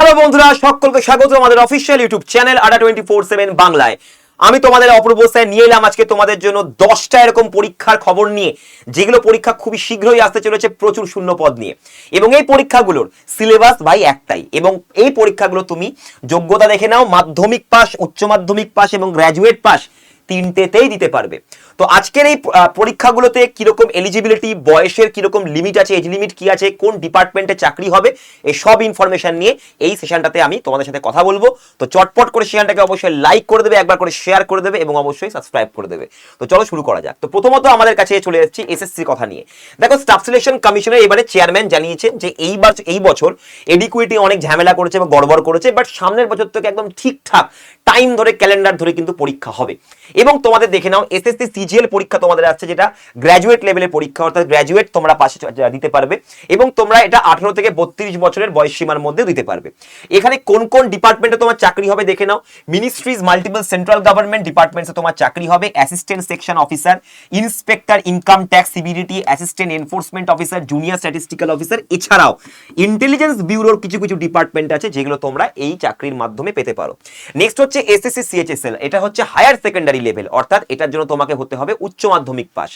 Hello বন্ধুরা, সকলকে স্বাগত আমাদের official YouTube channel Adda twenty four seven বাংলায়। আমি তোমাদের অপূর্বস্থায় নিয়ে এলাম আজকে তোমাদের জন্য দশটা এরকম পরীক্ষার খবর নিয়ে, যেগুলো পরীক্ষা খুবই শীঘ্রই আসতে চলেছে প্রচুর শূন্য পদ নিয়ে। এবং এই পরীক্ষাগুলোর সিলেবাস ভাই একটাই, এবং এই পরীক্ষাগুলো তুমি যোগ্যতা দেখে নাও, মাধ্যমিক পাস উচ্চ মাধ্যমিক পাস এবং গ্র্যাজুয়েট পাস তিনটেতেই দিতে পারবে। তো আজকের এই পরীক্ষাগুলোতে কীরকম এলিজিবিলিটি বয়সের কীরকম লিমিট আছে এজ লিমিট কি আছে, কোন ডিপার্টমেন্টে চাকরি হবে, এই সব ইনফরমেশন নিয়ে এই সেশনটাতে আমি তোমাদের সাথে কথা বলব। তো চটপট করে সেশনটাকে অবশ্যই লাইক করে দেবে, একবার করে শেয়ার করে দেবে এবং অবশ্যই সাবস্ক্রাইব করে দেবে। তো চলো শুরু করা যাক। তো প্রথমত আমাদের কাছে চলে এসেছি এসএসসি কথা নিয়ে। দেখো স্টাফ সিলেকশন কমিশনের এবারে চেয়ারম্যান জানিয়েছেন যে এইবার এই বছর এডিকুইটি অনেক ঝামেলা করেছে বা গড়বড় করেছে বাট সামনের বছর থেকে একদম ঠিকঠাক টাইম ধরে ক্যালেন্ডার ধরে কিন্তু পরীক্ষা হবে। এবং তোমাদের দেখে নাও এসএসসি সিজিএল পরীক্ষা তোমাদের আসছে যেটা গ্র্যাজুয়েট লেভেলের পরীক্ষা, অর্থাৎ গ্র্যাজুয়েট তোমরা পাশে দিতে পারবে এবং তোমরা এটা আঠারো থেকে বত্রিশ বছরের বয়স সীমার মধ্যে দিতে পারবে। এখানে কোন কোন ডিপার্টমেন্টে তোমার চাকরি হবে দেখে নাও মিনিস্ট্রিজ মাল্টিপল সেন্ট্রাল গভর্নমেন্ট ডিপার্টমেন্টসে তোমার চাকরি হবে assistant section officer inspector income tax CBDT assistant enforcement officer junior statistical officer এছাড়াও ইন্টেলিজেন্স ব্যুরোর কিছু কিছু ডিপার্টমেন্ট আছে যেগুলো তোমরা এই চাকরির মাধ্যমে পেতে পারো। নেক্সট হচ্ছে এসএসসি সিএইচএসএল এটা হচ্ছে হায়ার সেকেন্ডারি লেভেল অর্থাৎ এটার জন্য তোমাকে হতে হবে উচ্চ মাধ্যমিক পাস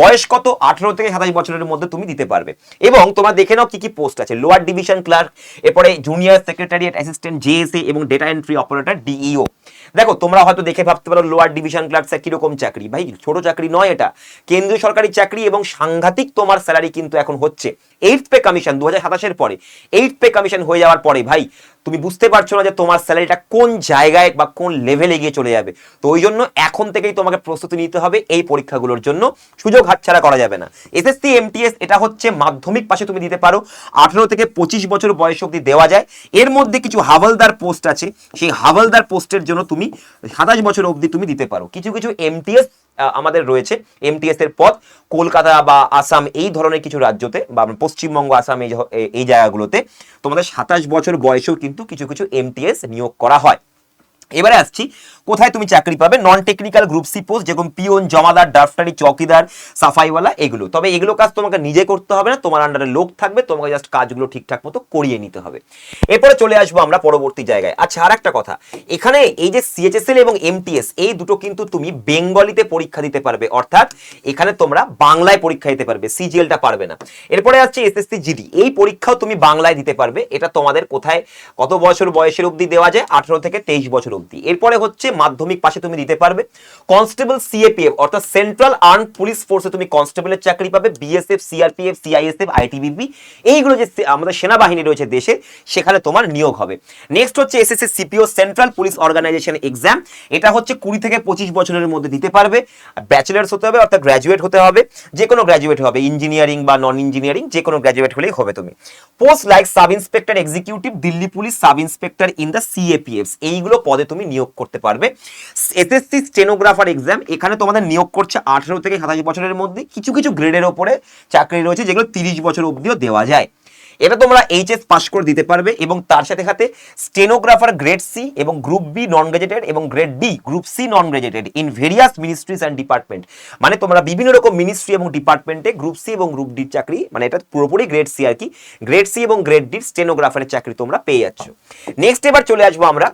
বয়স কত? আঠারো থেকে সাতাশ বছরের মধ্যে তুমি দিতে পারবে। এবং তোমার দেখে নাও কি কি পোস্ট আছে। লোয়ার ডিভিশন ক্লার্ক এরপরে জুনিয়র সেক্রেটারিয়েট অ্যাসিস্ট্যান্ট জেএসএ এবং ডেটা এন্ট্রি অপারেটর ডিইও দেখো, তোমরা হয়তো দেখে ভাবতে পারো লোয়ার ডিভিশন ক্লার্ক কীরকম চাকরি। ভাই, ছোট চাকরি নয় এটা। কেন্দ্রীয় সরকারি চাকরি এবং সাংঘাতিক তোমার স্যালারি কিন্তু এখন হচ্ছে। এইট পে কমিশন দু হাজার পরে। এইট পে কমিশন হয়ে যাওয়ার পরে, ভাই, তুমি বুঝতে পারছ না যে তোমার স্যালারিটা কোন জায়গায় বা কোন লেভেলে গিয়ে চলে যাবে। তো ওই জন্য এখন থেকেই তোমাকে প্রস্তুতি নিতে হবে এই পরীক্ষাগুলোর জন্য। সুযোগ হাতছাড়া করা যাবে না। এসএসসি এমটিএস এটা হচ্ছে মাধ্যমিক পাশে তুমি দিতে পারো। আঠারো থেকে পঁচিশ বছর বয়স অবধি দেওয়া যায়। এর মধ্যে কিছু হাওলদার পোস্ট আছে। সেই হাওলদার পোস্টের জন্য তুমি সাতাশ বছর অবধি তুমি দিতে পারো। কিছু কিছু এমটিএস আমাদের রয়েছে এমটিএস এর পদ কলকাতা বা আসাম এই ধরনের কিছু রাজ্যতে বা পশ্চিমবঙ্গ, আসাম এই জায়গাগুলোতে তোমাদের সাতাশ বছর বয়সেও কিন্তু কিছু কিছু এমটিএস নিয়োগ করা হয়। এবারে আসছি, কোথায় তুমি চাকরি পাবে? Non technical group C post যেরকম পিওন জমাদার ড্রাফটারি চৌকিদার, সাফাইওয়ালা, এগুলো। তবে এগুলো কাজ তোমাকে নিজে করতে হবে না, তোমার আন্ডারে লোক থাকবে, তোমাকে জাস্ট কাজগুলো ঠিকঠাক মতো করিয়ে নিতে হবে। এরপরে চলে আসব আমরা পরবর্তী জায়গায়। আচ্ছা আর একটা কথা, এখানে এই যে সিএচএসএল এবং এমটিএস এই দুটো কিন্তু তুমি বেঙ্গলিতে পরীক্ষা দিতে পারবে, অর্থাৎ এখানে তোমরা বাংলায় পরীক্ষা দিতে পারবে সিজিএলটা পারবে না। এরপরে আসছে এসএসসি জিডি এই পরীক্ষাও তুমি বাংলায় দিতে পারবে, এটা তোমাদের কোথায়, কত বছর বয়সের অবধি দেওয়া যায়? আঠারো থেকে তেইশ বছর অবধি। এরপরে হচ্ছে মাধ্যমিক পাশে তুমি দিতে পারবে। কনস্টেবল সিএপিএফ, অর্থাৎ সেন্ট্রাল আর্ম পুলিশ ফোর্সে তুমি কনস্টেবলের চাকরি পাবে, বিএসএফ, সিআরপিএফ, সিআইএসএফ, আইটিবিপি। এইগুলো যে আমাদের সেনাবাহিনী রয়েছে দেশে, সেখানে তোমার নিয়োগ হবে। নেক্সট হচ্ছে SSC CPO, central police organisation exam. এটা হচ্ছে কুড়ি থেকে পঁচিশ বছরের মধ্যে দিতে পারবে। ব্যাচেলার্স হতে হবে, অর্থাৎ গ্র্যাজুয়েট হতে হবে। যে কোনো গ্র্যাজুয়েট হবে, ইঞ্জিনিয়ারিং বা নন ইঞ্জিনিয়ারিং যে কোনো গ্র্যাজুয়েট হলেই হবে তুমি। Post like sub inspector executive Delhi police sub inspector in the CAPF এইগুলো পদে তুমি নিয়োগ করতে পারবে। এসএসসি স্টেনোগ্রাফার এক্সাম এখানে তোমাদের নিয়োগ করছে আঠারো থেকে সাতাশ বছরের মধ্যে। কিছু কিছু গ্রেডের ওপরে চাকরি রয়েছে, যেগুলো তিরিশ বছর অবধিও দেওয়া যায়। এটা তোমরা এইচএস পাস করে দিতে পারবে এবং তার সাথে সাথে স্টেনোগ্রাফার গ্রেড সি এবং গ্রুপ বি নন গ্রাজুয়েটেড এবং grade D group C non graduated in various ministries and department মানে তোমরা বিভিন্ন রকম মিনিস্ট্রি এবং ডিপার্টমেন্টে গ্রুপ সি এবং গ্রুপ ডির চাকরি মানে এটা পুরোপুরি গ্রেড সি আর কি। গ্রেড সি এবং গ্রেড ডির স্টেনোগ্রাফারের চাকরি তোমরা পেয়ে যাচ্ছ। নেক্সট এবার চলে আসব আমরা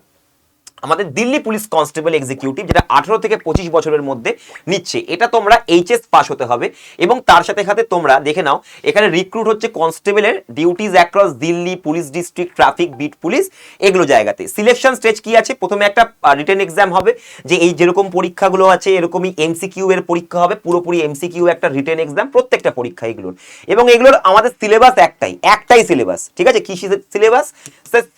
আমাদের দিল্লি পুলিশ কনস্টেবল এক্সিকিউটিভ যেটা আঠারো থেকে পঁচিশ বছরের মধ্যে নিচ্ছে, এটা তোমরা এইচএস পাস হতে হবে এবং তার সাথে সাথে তোমরা দেখে নাও, এখানে রিক্রুট হচ্ছে কনস্টেবলের duties across Delhi police district traffic beat police, এগুলো জায়গাতে। সিলেকশন স্টেজ কি আছে? প্রথমে একটা রিটেন এক্সাম হবে, যে এই যেরকম পরীক্ষাগুলো আছে, এরকমই এমসিকিউ এর পরীক্ষা হবে, পুরোপুরি এমসিকিউ একটা রিটেন এক্সাম প্রত্যেকটা পরীক্ষা এগুলোর। এবং এগুলোর আমাদের সিলেবাস একটাই একটাই সিলেবাস ঠিক আছে? কি syllabus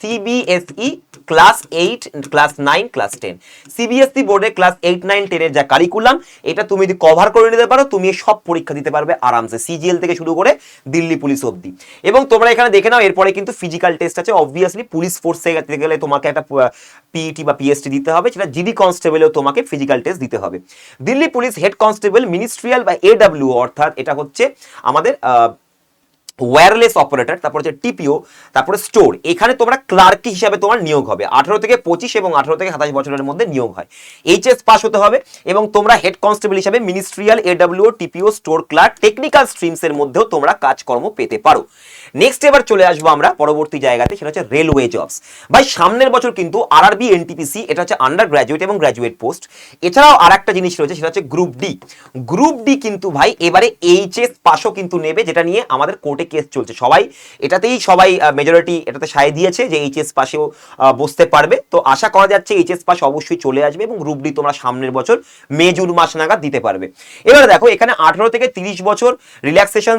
CBSE class eight class nine class ten CBSE বোর্ডে ক্লাস এইট নাইন টেনের যা কারিকুলাম এটা তুমি যদি কভার করে নিতে পারো, তুমি সব পরীক্ষা দিতে পারবে আরামসে সিজিএল থেকে শুরু করে দিল্লি পুলিশ অবধি। এবং তোমরা এখানে দেখে নাও, এরপরে কিন্তু ফিজিক্যাল টেস্ট আছে। অবভিয়াসলি পুলিশ ফোর্সে গেলে তোমাকে একটা পিইটি বা পিএসটি দিতে হবে, সেটা জিডি কনস্টেবলেও তোমাকে ফিজিক্যাল টেস্ট দিতে হবে। Delhi police head constable ministerial বা এডাব্লিউ অর্থাৎ এটা হচ্ছে আমাদের ওয়্যারলেস অপারেটর তারপর হচ্ছে টিপিও তারপরে স্টোর এখানে তোমরা ক্লার্ক হিসাবে তোমার নিয়োগ হবে। আঠারো থেকে পঁচিশ এবং আঠারো থেকে সাতাশ বছরের মধ্যে নিয়োগ হয়। এইচএস পাস হতে হবে এবং তোমরা হেড কনস্টেবল হিসাবে ministerial AW TPO store clerk technical streams এর মধ্যেও তোমরা কাজকর্ম পেতে পারো। নেক্সট এবার চলে আসব আমরা পরবর্তী জায়গাতে, সেটা হচ্ছে রেলওয়ে জবস ভাই, সামনের বছর কিন্তু আরআরবি এনটিপিসি এটা হচ্ছে আন্ডার গ্র্যাজুয়েট এবং গ্র্যাজুয়েট পোস্ট এছাড়াও আর একটা জিনিস রয়েছে, সেটা হচ্ছে গ্রুপ ডি গ্রুপ ডি কিন্তু ভাই, এবারে এইচএস পাশও কিন্তু নেবে, যেটা নিয়ে আমাদের কোর্টে কেস চলছে। সবাই, এটাতেই সবাই মেজরিটি এটাতে সায় দিয়েছে যে এইচএস পাশেও বসতে পারবে। তো আশা করা যাচ্ছে এইচএস পাস অবশ্যই চলে আসবে এবং গ্রুপ ডি তোমরা সামনের বছর, মে, জুন মাস নাগাদ দিতে পারবে। এবারে দেখো, এখানে আঠারো থেকে তিরিশ বছর রিল্যাক্সেশন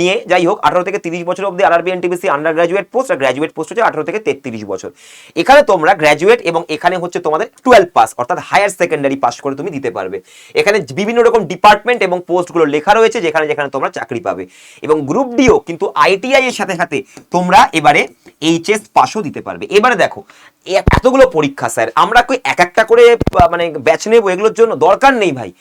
নিয়ে, যাই হোক, আঠারো থেকে তিরিশ বছর অব্দি RRB NTPC under graduate post আর গ্র্যাজুয়েট পোস্ট হচ্ছে আঠারো থেকে তেত্রিশ বছর। এখানে তোমরা গ্র্যাজুয়েট এবং এখানে হচ্ছে তোমাদের টুয়েলভ পাস অর্থাৎ হায়ার সেকেন্ডারি পাস করে তুমি দিতে পারবে। এখানে বিভিন্ন রকম ডিপার্টমেন্ট এবং পোস্টগুলো লেখা রয়েছে যেখানে যেখানে তোমরা চাকরি পাবে। এবং গ্রুপ ডিও কিন্তু আইটিআই এর সাথে সাথে তোমরা এবারে এইচএস পাসও দিতে পারবে। এবারে দেখো, এতগুলো পরীক্ষা, স্যার, আমরা কই এক একটা করে মানে ব্যাচ নেব এগুলোর জন্য? দরকার নেই ভাই।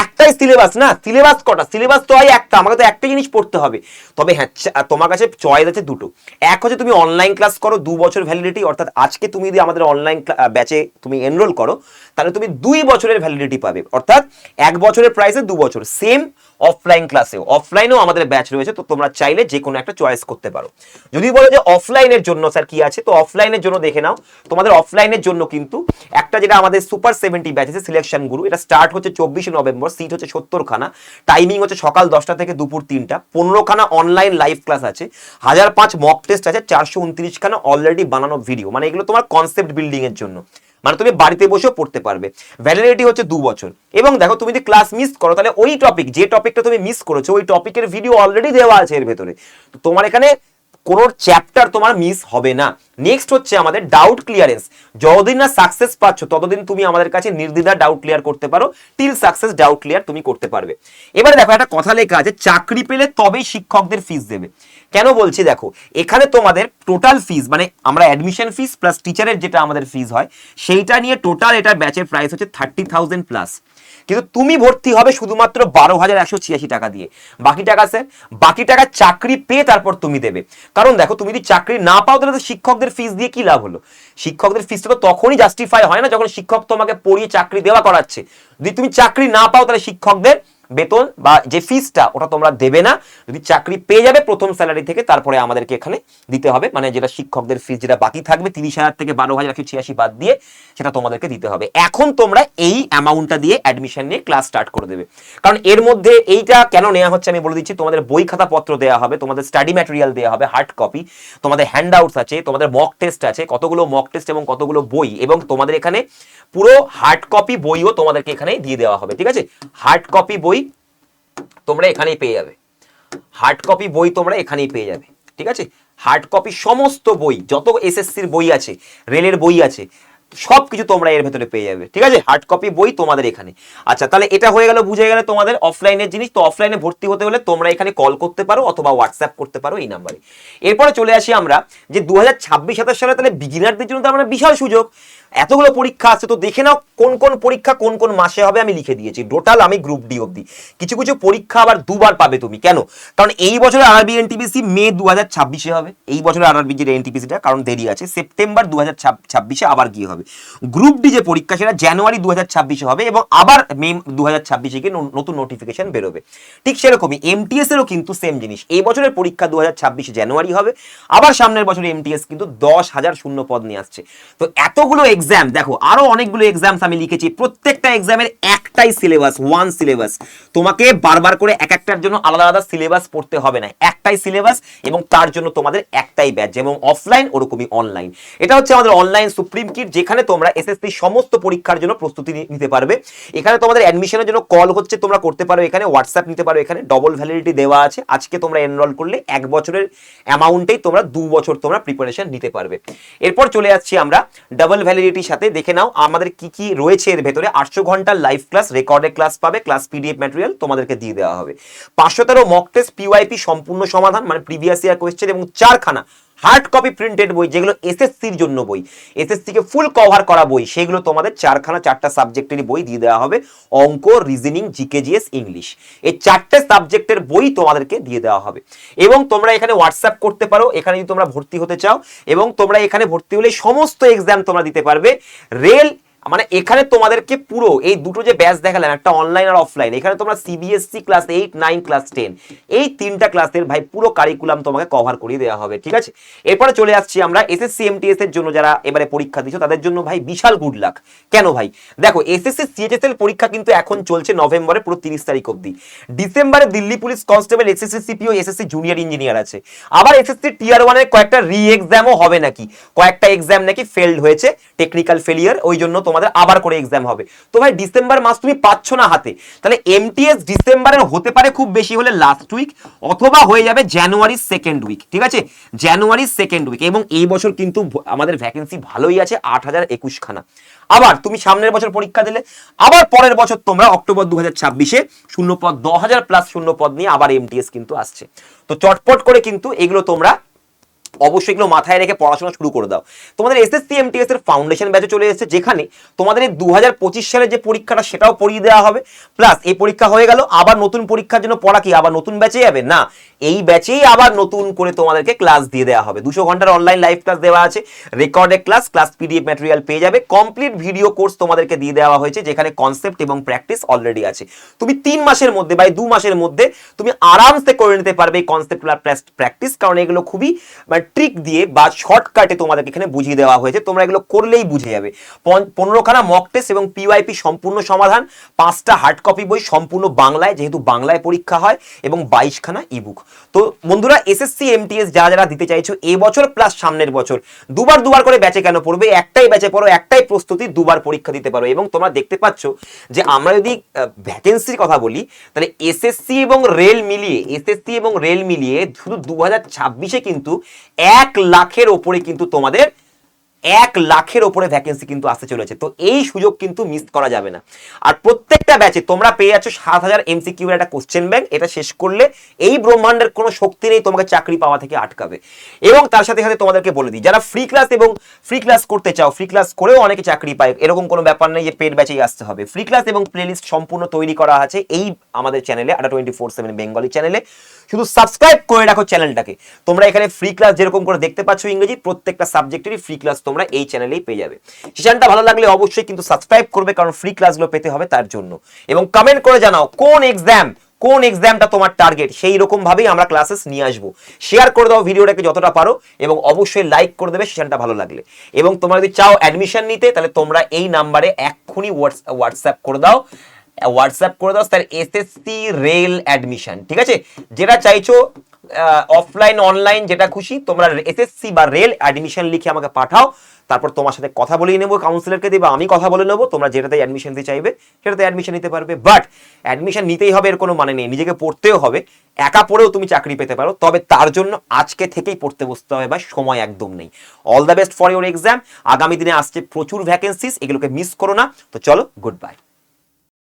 একটাই সিলেবাস না? সিলেবাস কটা? সিলেবাস তো হয় একটা। আমাকে তো একটা জিনিস পড়তে হবে। তবে হ্যাঁ তোমার কাছে চয়েস আছে দুটো। এক হচ্ছে তুমি অনলাইন ক্লাস করো, দু বছর ভ্যালিডিটি অর্থাৎ আজকে তুমি যদি আমাদের অনলাইন ব্যাচে তুমি এনরোল করো তাহলে তুমি দুই বছরের ভ্যালিডিটি পাবে। অর্থাৎ এক বছরের প্রাইসে দু বছর সেম অফলাইন ক্লাসেও অফলাইনেও আমাদের ব্যাচ রয়েছে, তো তোমরা চাইলে যে কোনো একটা চয়েস করতে পারো। যদি বলো যে অফলাইনের জন্য স্যার কি আছে, তো অফলাইনের জন্য দেখে নাও। তোমাদের অফলাইনের জন্য কিন্তু একটা যেটা আমাদের সুপার সেভেন্টি ব্যাচ আছে সিলেকশন গুরু এটা স্টার্ট হচ্ছে চব্বিশে নভেম্বর সিট হচ্ছে সত্তর খানা টাইমিং হচ্ছে সকাল দশটা থেকে দুপুর তিনটা। পনেরো খানা অনলাইন লাইভ ক্লাস আছে। হাজার পাঁচ মক টেস্ট আছে, চারশো উনত্রিশ খানা অলরেডি বানানো ভিডিও মানে এগুলো তোমার কনসেপ্ট বিল্ডিংয়ের জন্য। মানে তুমি বাড়িতে বসেও পড়তে পারবে। ভ্যালিডিটি হচ্ছে দু বছর। এবং দেখো, তুমি যদি ক্লাস মিস করো, তাহলে ওই টপিক যে টপিকটা তুমি মিস করেছ, ওই টপিকের ভিডিও অলরেডি দেওয়া আছে এর ভেতরে। তোমার এখানে কোনো চ্যাপ্টার তোমার মিস হবে না। নেক্সট হচ্ছে আমাদের ডাউট ক্লিয়ারেন্স যতদিন না সাকসেস পাচ্ছ, ততদিন তুমি আমাদের কাছে নির্দ্বিধা ডাউট ক্লিয়ার করতে পারো টিল সাকসেস ডাউট ক্লিয়ার তুমি করতে পারবে। এবারে দেখো, একটা কথা লেখা আছে, চাকরি পেলে তবেই শিক্ষকদের ফিস দেবে। কেন বলছি দেখো, এখানে তোমাদের টোটাল ফিস মানে আমরা অ্যাডমিশন ফিস প্লাস টিচারের যেটা আমাদের ফিস হয়, সেইটা নিয়ে টোটাল এটার ব্যাচের প্রাইস হচ্ছে থার্টি থাউজেন্ড প্লাস কিন্তু তুমি ভর্তি হবে শুধুমাত্র বারো হাজার একশো ছিয়াশি টাকা দিয়ে। বাকি টাকা স্যার বাকি টাকা চাকরি পেয়ে তারপর তুমি দেবে। কারণ দেখো, তুমি যদি চাকরি না পাও, তাহলে শিক্ষকদের ফিস দিয়ে কি লাভ হলো? শিক্ষকদের ফিসটা তো তখনই জাস্টিফাই হয় না যখন শিক্ষক তোমাকে পড়িয়ে চাকরি দেওয়া করাচ্ছে। যদি তুমি চাকরি না পাও, তাহলে শিক্ষকদের বেতন বা যে ফিসটা ওটা তোমরা দেবে না। যদি চাকরি পেয়ে যাবে প্রথম স্যালারি থেকে, তারপরে আমাদেরকে এখানে দিতে হবে। মানে যেটা শিক্ষকদের ফিস যেটা বাকি থাকবে, তিরিশ হাজার থেকে বারো হাজার একশো ছিয়াশি বাদ দিয়ে, সেটা তোমাদেরকে দিতে হবে। এখন তোমরা এই অ্যামাউন্টটা দিয়ে অ্যাডমিশন নিয়ে ক্লাস স্টার্ট করে দেবে। কারণ এর মধ্যে এইটা কেন নেওয়া হচ্ছে আমি বলে দিচ্ছি। তোমাদের বই খাতা পত্র দেওয়া হবে, তোমাদের স্টাডি ম্যাটেরিয়াল দেওয়া হবে হার্ড কপি তোমাদের হ্যান্ড আউটস আছে, তোমাদের মক টেস্ট আছে, কতগুলো মক টেস্ট এবং কতগুলো বই, এবং তোমাদের এখানে পুরো হার্ড কপি বইও তোমাদেরকে এখানে দিয়ে দেওয়া হবে, ঠিক আছে? হার্ড কপি বই তোমরা এখানেই পেয়ে যাবে। হার্ড কপি বই তোমরা এখানেই পেয়ে যাবে, ঠিক আছে? হার্ড কপি সমস্ত বই, যত এসএসসির বই আছে, রেলের বই আছে সব কিছু তোমরা এর ভেতরে পেয়ে যাবে, ঠিক আছে? হার্ড কপি বই তোমাদের এখানে। আচ্ছা তাহলে এটা হয়ে গেল, বুঝে গেলে তোমাদের অফলাইনের জিনিস, তো অফলাইনে ভর্তি হতে হলে তোমরা এখানে কল করতে পারো অথবা হোয়াটসঅ্যাপ করতে পারো এই নাম্বারে এরপরে চলে আসি আমরা, যে দু হাজার সালে তাহলে বিগিনারদের জন্য তো আমরা বিশাল সুযোগ। এতগুলো পরীক্ষা আছে, তো দেখে নাও কোন কোন পরীক্ষা কোন কোন মাসে হবে, আমি লিখে দিয়েছি। টোটাল আমি গ্রুপ ডি অবধি। কিছু কিছু পরীক্ষা আবার দুবার পাবে তুমি। কেন? কারণ এই বছরের আরবি এনটিপিসি মে দু হাজার ছাব্বিশে হবে। এই বছরের আরবি যে এনটিপিসিটা কারণ দেরি আছে, সেপ্টেম্বর দু হাজার ছাব্বিশে আবার গিয়ে হবে। গ্রুপ ডি যে পরীক্ষা, সেটা জানুয়ারি দু হাজার ছাব্বিশে হবে এবং আবার মে দু হাজার ছাব্বিশে গিয়ে নতুন নোটিফিকেশন বেরোবে। ঠিক সেরকমই এমটিএস এরও কিন্তু সেম জিনিস। এই বছরের পরীক্ষা দু হাজার ছাব্বিশে জানুয়ারি হবে, আবার সামনের বছর এমটিএস কিন্তু দশ হাজার শূন্য পদ নিয়ে আসছে। তো এতগুলো এক্সাম দেখো, আরও অনেকগুলো এক্সামস আমি লিখেছি, প্রত্যেকটা এক্সামের একটাই সিলেবাস ওয়ান সিলেবাস তোমাকে বারবার করে এক একটার জন্য আলাদা আলাদা সিলেবাস পড়তে হবে না, একটাই সিলেবাস এবং তার জন্য তোমাদের একটাই ব্যাচ যেমন অফলাইন ওরকমই অনলাইন এটা হচ্ছে আমাদের অনলাইন সুপ্রিম কিট, যেখানে তোমরা এসএসসি সমস্ত পরীক্ষার জন্য প্রস্তুতি নিতে পারবে। এখানে তোমাদের অ্যাডমিশনের জন্য কল হচ্ছে, তোমরা করতে পারো এখানে হোয়াটসঅ্যাপ নিতে পারো এখানে ডবল ভ্যালিডিটি দেওয়া আছে। আজকে তোমরা এনরোল করলে এক বছরের অ্যামাউন্টেই তোমরা দু বছর তোমরা প্রিপারেশন নিতে পারবে। এরপর চলে যাচ্ছি আমরা ডাবল ভ্যালিডিটির সাথে দেখে নাও আমাদের কি কি রয়েছে এর ভেতরে। আটশো ঘণ্টার লাইভ ক্লাস রেকর্ডেড ক্লাস পাবে ক্লাস পিডিএফ ম্যাটেরিয়াল তোমাদেরকে দিয়ে দেওয়া হবে। পাঁচশো তেরো মক টেস্ট পিওয়াইপি সম্পূর্ণ সমাধান মানে প্রিভিয়াস ইয়ার কোয়েশ্চেন এবং চারখানা হার্ড কপি প্রিন্টেড বই, যেগুলো এসএসসির জন্য বই। এসএসসিকে ফুল কভার করা বই, সেগুলো তোমাদের চারখানা, চারটা সাবজেক্টেরই বই দিয়ে দেওয়া হবে। অঙ্ক, রিজনিং, জিকেজিএস, ইংলিশ। এই চারটে সাবজেক্টের বই তোমাদেরকে দিয়ে দেওয়া হবে। এবং তোমরা এখানে হোয়াটসঅ্যাপ করতে পারো, এখানে যদি তোমরা ভর্তি হতে চাও, এবং তোমরা এখানে ভর্তি হলে সমস্ত এক্সাম তোমরা দিতে পারবে। রেল মানে এখানে তোমাদেরকে পুরো এই দুটো যে ব্যাচ দেখালাম, একটা অনলাইন আর অফলাইন এখানে তোমরা CBSE class eight nine class ten এই তিনটা ক্লাসের ভাই পুরো কারিকুলাম তোমাকে কভার করিয়ে দেওয়া হবে, ঠিক আছে? এরপরে চলে আসছি আমরা এসএসসি এমটিএস এর জন্য যারা এবারে পরীক্ষা দিচ্ছ, তাদের জন্য ভাই বিশাল গুড লাক কেন ভাই? দেখো এসএসসি সিএইচএসএল পরীক্ষা কিন্তু এখন চলছে নভেম্বরে পুরো তিরিশ তারিখ অবধি। ডিসেম্বরে Delhi police constable SSC CPO SSC junior engineer আছে। আবার এসএসসি টিয়ার ওয়ানের কয়েকটা রি এক্সামও হবে নাকি? কয়েকটা এক্সাম নাকি ফেলড হয়েছে টেকনিক্যাল ফেলিয়ার ওই জন্য তোমাদের আবার করে এক্সাম হবে। তো ভাই ডিসেম্বর মাস তুমি পাচ্ছ না হাতে। তাহলে এমটিএস ডিসেম্বরের হতে পারে খুব বেশি হলে লাস্ট উইক অথবা হয়ে যাবে জানুয়ারি সেকেন্ড উইক ঠিক আছে? জানুয়ারি সেকেন্ড উইক এবং এই বছর কিন্তু আমাদের ভ্যাকেন্সি ভালোই আছে, আট হাজার একুশ খানা আবার তুমি সামনের বছর পরীক্ষা দিলে, আবার পরের বছর তোমরা অক্টোবর দু হাজার ছাব্বিশে শূন্য পদ দশ হাজার প্লাস শূন্য পদ নিয়ে আবার এমটিএস কিন্তু আসছে। তো চটপট করে কিন্তু এগুলো তোমরা অবশ্যই এগুলো মাথায় রেখে পড়াশোনা শুরু করে দাও। তোমাদের এসএসসি এমটিএস এর ফাউন্ডেশন ব্যাচে চলে এসেছে, যেখানে তোমাদের এই দু হাজার পঁচিশ সালে যে পরীক্ষাটা সেটাও পড়িয়ে দেওয়া হবে। প্লাস এই পরীক্ষা হয়ে গেল, আবার নতুন পরীক্ষার জন্য পড়া কি? আবার নতুন ব্যাচে যাবে? না। এই ব্যাচেই আবার নতুন করে তোমাদেরকে ক্লাস দিয়ে দেওয়া হবে। দুশো ঘণ্টার অনলাইন লাইভ ক্লাস দেওয়া আছে recorded class class PDF material পেয়ে যাবে। কমপ্লিট ভিডিও কোর্স তোমাদেরকে দিয়ে দেওয়া হয়েছে, যেখানে কনসেপ্ট এবং প্র্যাকটিস অলরেডি আছে। তুমি তিন মাসের মধ্যে বা দু মাসের মধ্যে তুমি আরামসে করে নিতে পারবে এই কনসেপ্ট প্র্যাকটিস কারণ এগুলো খুবই মানে ট্রিক দিয়ে বা শর্টকাটে তোমাদেরকে এখানে বুঝিয়ে দেওয়া হয়েছে। তোমরা এগুলো করলেই বুঝে যাবে। পন- পনেরোখানা মক টেস্ট এবং পিওয়াইপি সম্পূর্ণ সমাধান, পাঁচটা হার্ড কপি বই সম্পূর্ণ বাংলায়, যেহেতু বাংলায় পরীক্ষা হয়, এবং বাইশখানা ইবুক তো বন্ধুরা এসএসসি এমটিএস যা যারা দিতে চাইছো এবছর প্লাস সামনের বছর, দুবার দুবার করে ব্যাচে কেন পড়বে? একটাই ব্যাচে পড়ো, একটাই প্রস্তুতি, দুবার পরীক্ষা দিতে পারো। এবং তোমরা দেখতে পাচ্ছ যে আমরা যদি ভ্যাকেন্সির কথা বলি, তাহলে এসএসসি এবং রেল মিলিয়ে এসএসসি এবং রেল মিলিয়ে শুধু দু হাজার কিন্তু এক লাখের ওপরে কিন্তু তোমাদের এক লাখের ওপরে ভ্যাকেন্সি কিন্তু আসতে চলেছে। তো এই সুযোগ কিন্তু মিস করা যাবে না। আর প্রত্যেকটা ব্যাচে তোমরা পেয়ে যাচ্ছ সাত হাজার এমসিকিউ এর একটা কোশ্চেন ব্যাংক এটা শেষ করলে এই ব্রহ্মাণ্ডের কোনো শক্তি নেই, তোমাকে চাকরি পাওয়া থেকে আটকাবে। এবং তার সাথে সাথে তোমাদেরকে বলে দিই, যারা ফ্রি ক্লাস এবং ফ্রি ক্লাস করতে চাও ফ্রি ক্লাস করেও অনেকে চাকরি পায়, এরকম কোনো ব্যাপার নেই যে পেড ব্যাচেই আসতে হবে। ফ্রি ক্লাস এবং প্লেলিস্ট সম্পূর্ণ তৈরি করা আছে এই আমাদের চ্যানেলে আটা টোয়েন্টি ফোর সেভেন বেঙ্গলি চ্যানেলে শুধু সাবস্ক্রাইব করে রাখো চ্যানেলটাকে তোমরা এখানে ফ্রি ক্লাস যেরকম করে দেখতে পাচ্ছ ইংরেজি, প্রত্যেকটা সাবজেক্টেরই ফ্রি ক্লাস তোমরা এই চ্যানেলেই পেয়ে যাবে। সেশনটা ভালো লাগলে অবশ্যই কিন্তু সাবস্ক্রাইব করবে, কারণ ফ্রি ক্লাসগুলো পেতে হবে তার জন্য। এবং কমেন্ট করে জানাও, কোন এক্সাম কোন এক্সামটা তোমার টার্গেট সেই রকম ভাবেই আমরা ক্লাসেস নিয়ে আসব। শেয়ার করে দাও ভিডিওটাকে যতটা পারো, এবং অবশ্যই লাইক করে দেবে, সেশনটা ভালো লাগলে। এবং তোমরা যদি চাও অ্যাডমিশন নিতে, তাহলে তোমরা এই নাম্বারে এক্ষুনি হোয়াটসঅ্যাপ করে দাও। হোয়াটসঅ্যাপ করে দাও তার এসএসসি রেল অ্যাডমিশন ঠিক আছে? যেটা চাইছো অফলাইন অনলাইন যেটা খুশি, তোমরা এসএসসি বা রেল অ্যাডমিশন লিখে আমাকে পাঠাও। তারপর তোমার সাথে কথা বলিয়ে নেব কাউন্সিলরকে দিবে আমি কথা বলে নেব, তোমরা যেটাতে অ্যাডমিশন দিতে চাইবে, সেটাতে অ্যাডমিশন নিতে পারবে। বাট অ্যাডমিশন নিতেই হবে, এর কোনো মানে নেই, নিজেকে পড়তেও হবে। একা পড়েও তুমি চাকরি পেতে পারো, তবে তার জন্য আজকে থেকেই পড়তে বসতে হবে বা সময় একদম নেই। All the best for your exam আগামী দিনে আসছে প্রচুর ভ্যাকেন্সিস এগুলোকে মিস করো না। তো চলো গুড বাই